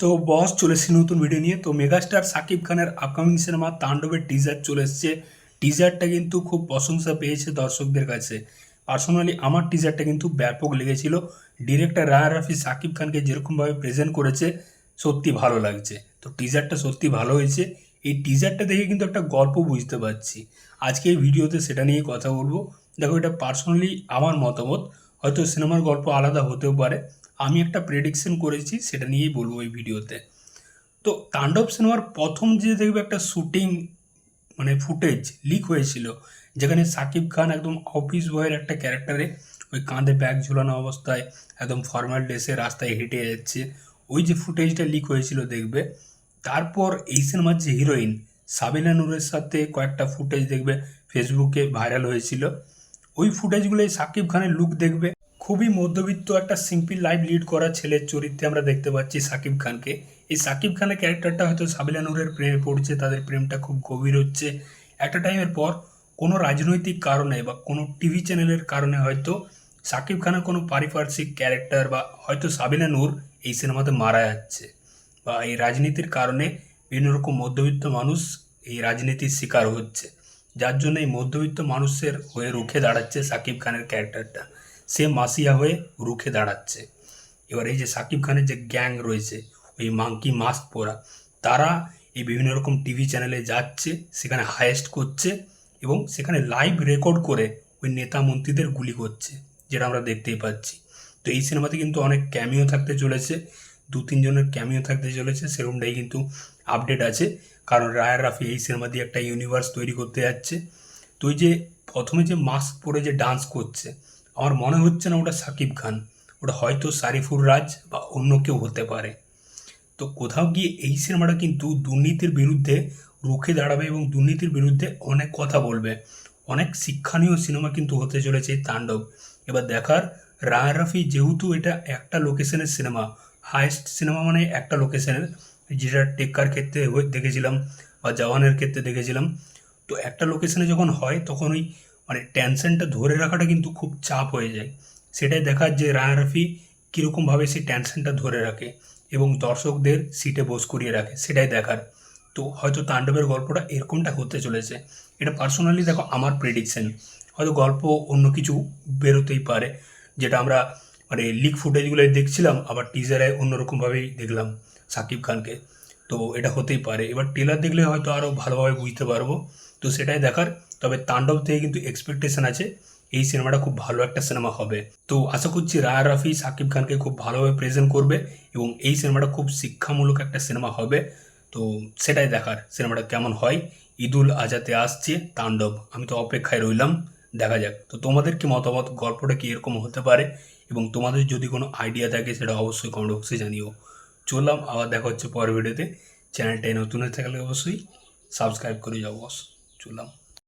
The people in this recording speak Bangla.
তো বস চলে নতুন ভিডিও নিয়ে। তো মেগাস্টার সাকিব খানের আপকামিং সিনেমা তাণ্ডবের টিজার চলে এসছে। টিজারটা কিন্তু খুব প্রশংসা পেয়েছে দর্শকদের কাছে। পার্সোনালি আমার টিজারটা কিন্তু ব্যাপক লেগেছিল। ডিরেক্টর রায়া রাফি সাকিব খানকে যেরকমভাবে প্রেজেন্ট করেছে, সত্যি ভালো লাগছে। তো টিজারটা সত্যি ভালো হয়েছে। এই টিজারটা দেখে কিন্তু একটা গল্প বুঝতে পারছি। আজকে এই ভিডিওতে সেটা নিয়ে কথা বলব। দেখো, এটা পার্সোনালি আমার মতামত। হয়তো সিনেমার গল্প আলাদা হতেও পারে। আমি একটা প্রেডিকশন করেছি, সেটা নিয়েই বলব এই ভিডিওতে। তো তাণ্ডব সিনেমার প্রথম যে দেখবে একটা শুটিং মানে ফুটেজ লিক হয়েছিল, যেখানে সাকিব খান একদম অফিস বয়ের একটা ক্যারেক্টারে ওই কাঁধে ব্যাগ ঝুলানো অবস্থায় একদম ফর্মাল ড্রেসে রাস্তায় হেঁটে যাচ্ছে। ওই যে ফুটেজটা লিক হয়েছিল দেখবে। তারপর এই সিনেমার যে হিরোইন সাবিনা নুরের সাথে কয়েকটা ফুটেজ দেখবে ফেসবুকে ভাইরাল হয়েছিল। ওই ফুটেজগুলোই সাকিব খানের লুক দেখবে। খুবই মধ্যবিত্ত একটা সিম্পল লাইফ লিড করা ছেলের চরিত্রে আমরা দেখতে পাচ্ছি সাকিব খানকে। এই সাকিব খানের ক্যারেক্টারটা হয়তো সাবিলা নূরের প্রেমে পড়ছে, তাদের প্রেমটা খুব গভীর হচ্ছে। একটা টাইমের পর কোনো রাজনৈতিক কারণে বা কোনো টিভি চ্যানেলের কারণে হয়তো সাকিব খানের কোনো পারিপার্শ্বিক ক্যারেক্টার বা হয়তো সাবিনা নূর এই সিনেমাতে মারা যাচ্ছে বা এই রাজনীতির কারণে বিভিন্ন রকম মধ্যবিত্ত মানুষ এই রাজনীতির শিকার হচ্ছে। যার জন্য এই মধ্যবিত্ত মানুষের হয়ে রুখে দাঁড়াচ্ছে সাকিব খানের ক্যারেক্টারটা। সে মাসিয়া হয়ে রুখে দাঁড়াচ্ছে। এবার এই যে সাকিব খানের যে গ্যাং রয়েছে, ওই মাংকি মাস্ক পরা, তারা এই বিভিন্ন রকম টিভি চ্যানেলে যাচ্ছে, সেখানে হায়েস্ট করছে এবং সেখানে লাইভ রেকর্ড করে ওই নেতা মন্ত্রীদের গুলি করছে, যেটা আমরা দেখতেই পাচ্ছি। তো এই সিনেমাতে কিন্তু অনেক ক্যামিও থাকতে চলেছে। দু তিনজনের ক্যামিও থাকতে চলেছে, সেরকমটাই কিন্তু আপডেট আছে। কারণ রায়ার রাফি এই সিনেমা দিয়ে একটা ইউনিভার্স তৈরি করতে যাচ্ছে। তো ওই যে প্রথমে যে মাস্ক পরে যে ডান্স করছে, আমার মনে হচ্ছে না ওটা সাকিব খান। ওটা হয়তো সারিফুর রাজ বা অন্য কেউ হতে পারে। তো কোথাও গিয়ে এই সিনেমাটা কিন্তু দুর্নীতির বিরুদ্ধে রুখে দাঁড়াবে এবং দুর্নীতির বিরুদ্ধে অনেক কথা বলবে। অনেক শিক্ষণীয় সিনেমা কিন্তু হতে চলেছে এই তাণ্ডব। এবার দেখার রায় রাফি যেহেতু এটা একটা লোকেশনের সিনেমা হায়েস্ট সিনেমা মানে একটা লোকেশনের, যেটা টেক্কার ক্ষেত্রে দেখেছিলাম বা জওয়ানের ক্ষেত্রে দেখেছিলাম। তো একটা লোকেশনে যখন হয়, তখন ওই মানে টেনশনটা ধরে রাখাটা কিন্তু খুব চাপ হয়ে যায়। সেটাই দেখার যে রায়া রাফি কীরকমভাবে সেই টেনশনটা ধরে রাখে এবং দর্শকদের সিটে বোস করিয়ে রাখে, সেটাই দেখার। তো হয়তো তাণ্ডবের গল্পটা এরকমটা হতে চলেছে। এটা পার্সোনালি দেখো আমার প্রেডিকশন হয়তো গল্প অন্য কিছু বেরোতেই পারে, যেটা আমরা মানে লিক ফুটেজগুলো দেখছিলাম, আবার টিজারে অন্যরকমভাবেই দেখলাম সাকিব খানকে। তো এটা হতেই পারে। এবার টেলার দেখলে হয়তো আরও ভালোভাবে বুঝতে পারব। তো সেটাই দেখার। তবে তাণ্ডব থেকে কিন্তু এক্সপেকটেশন আছে। এই সিনেমাটা খুব ভালো একটা সিনেমা হবে। তো আশা করছি রায়া রাফি সাকিব খানকে খুব ভালোভাবে প্রেজেন্ট করবে এবং এই সিনেমাটা খুব শিক্ষামূলক একটা সিনেমা হবে। তো সেটাই দেখার সিনেমাটা কেমন হয়। ঈদুল আজাতে আসছে তাণ্ডব। আমি তো অপেক্ষায় রইলাম। দেখা যাক। তো তোমাদের কি মতামত? গল্পটা কি এরকম হতে পারে? এবং তোমাদের যদি কোনো আইডিয়া থাকে, সেটা অবশ্যই কমেন্ট বক্সে জানিও। চললাম, আবার দেখা হচ্ছে পরের ভিডিওতে চ্যানেলটাই নতুন হয়ে থাকলে অবশ্যই সাবস্ক্রাইব করে যাও বস চললাম।